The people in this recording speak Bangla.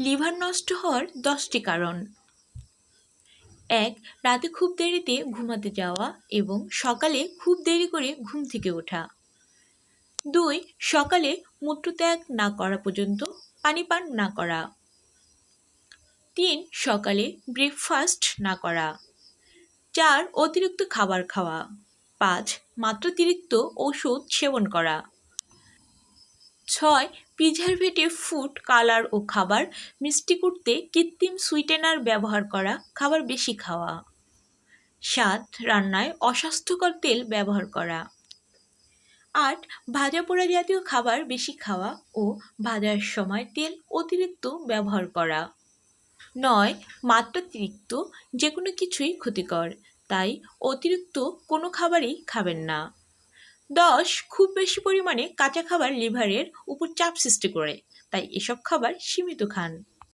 লিভার নষ্ট হওয়ার দশটি কারণ। এক, রাতে খুব দেরিতে ঘুমাতে যাওয়া এবং সকালে খুব দেরি করে ঘুম থেকে ওঠা। দুই, সকালে মূত্রত্যাগ না করা পর্যন্ত পানি পান না করা। তিন, সকালে ব্রেকফাস্ট না করা। চার, অতিরিক্ত খাবার খাওয়া। পাঁচ, মাত্রাতিরিক্ত ওষুধ সেবন করা। ছয় প্রিজারভেটিভ ফুড কালার ও খাবার। মিষ্টি করতে, কৃত্রিম সুইটেনার ব্যবহার করা, খাবার বেশি খাওয়া। সাত, রান্নায় অস্বাস্থ্যকর তেল ব্যবহার করা। আট, ভাজা পোড়া জাতীয় খাবার বেশি খাওয়া ও ভাজার সময় তেল অতিরিক্ত ব্যবহার করা। নয়, মাত্রাতিরিক্ত যে কোনো কিছুই ক্ষতিকর, তাই অতিরিক্ত কোনো খাবারই খাবেন না। দশ খুব বেশি পরিমাণে কাঁচা খাবার লিভারের উপর চাপ সৃষ্টি করে, তাই এসব খাবার সীমিত খান।